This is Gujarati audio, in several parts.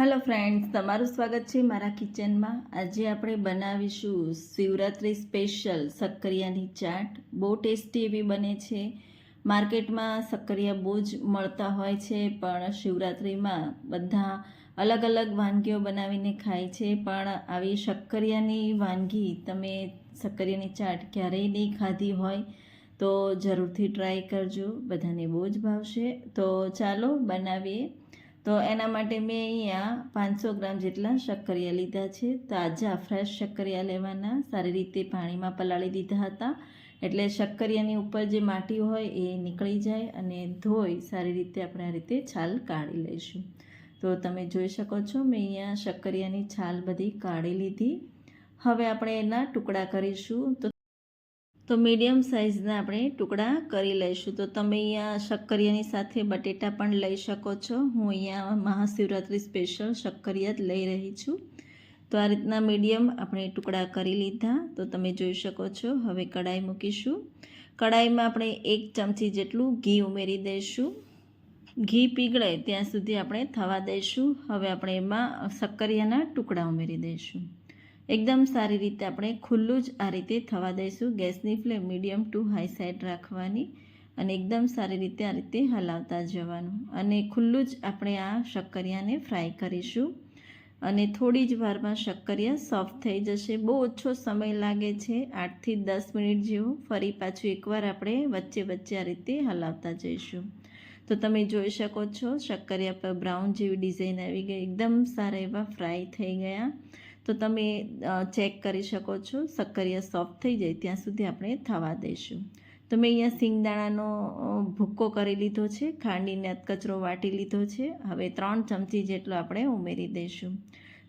હેલો ફ્રેન્ડ્સ તમારું સ્વાગત છે મારા કિચનમાં આજે આપણે બનાવીશું શિવરાત્રિ સ્પેશિયલ શક્કરિયાની ચાટ. બહુ ટેસ્ટી એવી બને છે. માર્કેટમાં શક્કરિયા બહુ જ મળતા હોય છે, પણ શિવરાત્રિમાં બધા અલગ અલગ વાનગીઓ બનાવીને ખાય છે. પણ આવી શક્કરિયાની વાનગી, તમે શક્કરિયાની ચાટ ક્યારેય નહીં ખાધી હોય, તો જરૂરથી ટ્રાય કરજો. બધાને બહુ જ ભાવશે. તો ચાલો બનાવીએ. તો એના માટે મેં અહીંયા પાંચસો ગ્રામ જેટલા શક્કરિયા લીધા છે. તાજા ફ્રેશ શક્કરિયા લેવાના. સારી રીતે પાણીમાં પલાળી દીધા હતા. એટલે શક્કરિયાની ઉપર જે માટી હોય એ નીકળી જાય અને ધોઈ સારી રીતે આપણે આ રીતે છાલ કાઢી લઈશું. તો તમે જોઈ શકો છો, મેં અહીંયા શક્કરિયાની છાલ બધી કાઢી લીધી. હવે આપણે એના ટુકડા કરીશું. તો તો મીડિયમ સાઇઝના આપણે ટુકડા કરી લઈશું. તો તમે અહીંયા શક્કરિયાની સાથે બટેટા પણ લઈ શકો છો. હું અહીંયા મહાશિવરાત્રિ સ્પેશિયલ શક્કરિયા લઈ રહી છું. તો આ રીતના મીડિયમ આપણે ટુકડા કરી લીધા. તો તમે જોઈ શકો છો, હવે કઢાઈ મૂકીશું. કઢાઈમાં આપણે એક ચમચી જેટલું ઘી ઉમેરી દઈશું. ઘી પીગળે ત્યાં સુધી આપણે થવા દઈશું. હવે આપણે એમાં શક્કરિયાના ટુકડા ઉમેરી દઈશું. એકદમ સારી રીતે આપણે ખુલ્લું જ આ રીતે થવા દઈશું. ગેસની flame medium to high side રાખવાની અને એકદમ સારી રીતે આ રીતે હલાવતા જવાનું. અને ખુલ્લું જ આપણે આ શક્કરિયાને ફ્રાય કરીશું. અને થોડી જ વારમાં શક્કરિયા સોફ્ટ થઈ જશે. બહુ ઓછો સમય લાગે છે. આઠથી દસ મિનિટ જેવો. ફરી પાછું એકવાર આપણે વચ્ચે વચ્ચે આ રીતે હલાવતા જઈશું. તો તમે જોઈ શકો છો, શક્કરિયા પર બ્રાઉન જેવી ડિઝાઇન આવી ગઈ. એકદમ સારા એવા ફ્રાય થઈ ગયા. તો તમે ચેક કરી શકો છો, સક્કરિયા સોફ્ટ થઈ જાય ત્યાં સુધી આપણે થવા દઈશું. તો મેં અહીંયા સિંગદાણાનો ભૂક્કો કરી લીધો છે, ખાંડીને કચરો વાટી લીધો છે. હવે ત્રણ ચમચી જેટલો આપણે ઉમેરી દઈશું.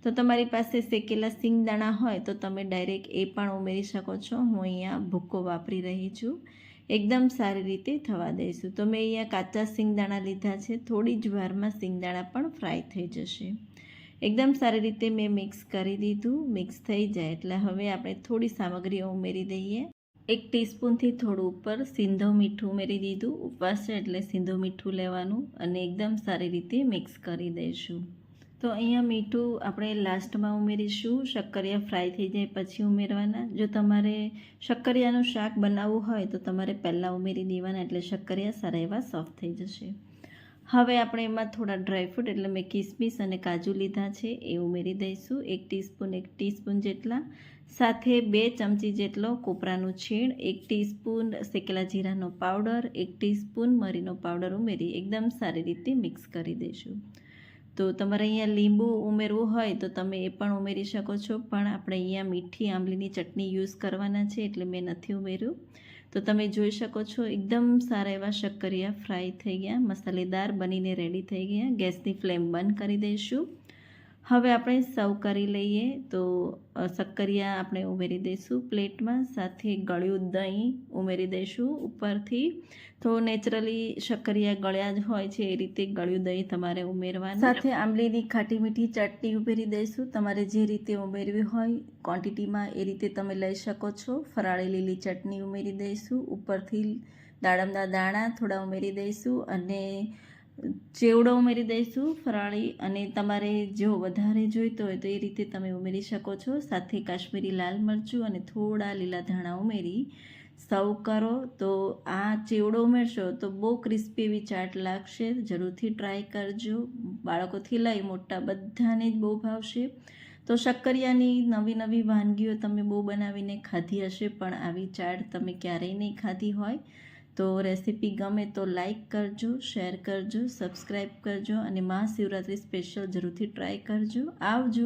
તો તમારી પાસે શેકેલા સિંગદાણા હોય તો તમે ડાયરેક્ટ એ પણ ઉમેરી શકો છો. હું અહીંયા ભૂક્કો વાપરી રહી છું. એકદમ સારી રીતે થવા દઈશું. તો મેં અહીંયા કાચા સિંગદાણા લીધા છે. થોડી જ વારમાં સિંગદાણા પણ ફ્રાય થઈ જશે. એકદમ સારી રીતે મેં મિક્સ કરી દીધું. મિક્સ થઈ જાય એટલે હવે આપણે થોડી સામગ્રીઓ ઉમેરી દઈએ. એક ટીસ્પૂનથી થોડું ઉપર સિંધો મીઠું ઉમેરી દીધું. ઉપવાસ છે એટલે સિંધો મીઠું લેવાનું અને એકદમ સારી રીતે મિક્સ કરી દઈશું. તો અહીંયા મીઠું આપણે લાસ્ટમાં ઉમેરીશું. શક્કરિયા ફ્રાય થઈ જાય પછી ઉમેરવાના. જો તમારે શક્કરિયાનું શાક બનાવવું હોય તો તમારે પહેલાં ઉમેરી દેવાના એટલે શક્કરિયા સારા એવા સોફ્ટ થઈ જશે. હવે આપણે એમાં થોડા ડ્રાયફ્રૂટ એટલે મેં કિસમિસ અને કાજુ લીધા છે, એ ઉમેરી દઈશું. એક ટીસ્પૂન એક ટીસ્પૂન જેટલા. સાથે બે ચમચી જેટલો કોપરાનું છીણ, એક ટીસ્પૂન શેકેલા જીરાનો પાવડર એક ટીસ્પૂન મરીનો પાવડર ઉમેરી એકદમ સારી રીતે મિક્સ કરી દઈશું. તો તમારે અહીંયા લીંબુ ઉમેરવું હોય તો તમે એ પણ ઉમેરી શકો છો, પણ આપણે અહીંયા મીઠી આંબલીની ચટણી યુઝ કરવાના છે, એટલે મેં નથી ઉમેર્યું. તો તમે જોઈ શકો છો, એકદમ સારા એવા શક્કરિયા ફ્રાય થઈ ગયા, મસાલેદાર બનીને રેડી થઈ ગયા. ગેસની ફ્લેમ બંધ કરી દઈશું. હવે આપણે સર્વ કરી લઈએ તો શક્કરિયા આપણે ઉમેરી દઈશું પ્લેટમાં, સાથે ગળ્યું દહીં ઉમેરી દઈશું ઉપરથી. તો નેચરલી શક્કરિયા ગળ્યા જ હોય છે એ રીતે ગળ્યું દહીં તમારે ઉમેરવાનું. સાથે આંબલીની ખાટી મીઠી ચટણી ઉમેરી દઈશું. તમારે જે રીતે ઉમેરવી હોય ક્વોન્ટિટીમાં એ રીતે તમે લઈ શકો છો. ફરાળી લીલી ચટણી ઉમેરી દઈશું. ઉપરથી દાડમના દાણા થોડા ઉમેરી દઈશું અને ચેવડો ઉમેરી દઈશું ફરાળી અને તમારે જો વધારે જોઈતો હોય તો એ રીતે તમે ઉમેરી શકો છો. સાથે કાશ્મીરી લાલ મરચું અને થોડા લીલા ધાણા ઉમેરી. સર્વ કરો તો આ ચેવડો ઉમેરશો તો બહુ ક્રિસ્પી એવી ચાટ લાગશે. જરૂરથી ટ્રાય કરજો. બાળકોથી લઈ મોટા બધાને જ બહુ ભાવશે. તો શક્કરિયાની નવી નવી વાનગીઓ તમે બહુ બનાવીને ખાધી હશે પણ આવી ચાટ તમે ક્યારેય નહીં ખાધી હોય. તો રેસીપી ગમે તો લાઇક કરજો, શેર કરજો, સબસ્ક્રાઈબ કરજો અને મહાશિવરાત્રિ સ્પેશિયલ જરૂરથી ટ્રાય કરજો. આવજો.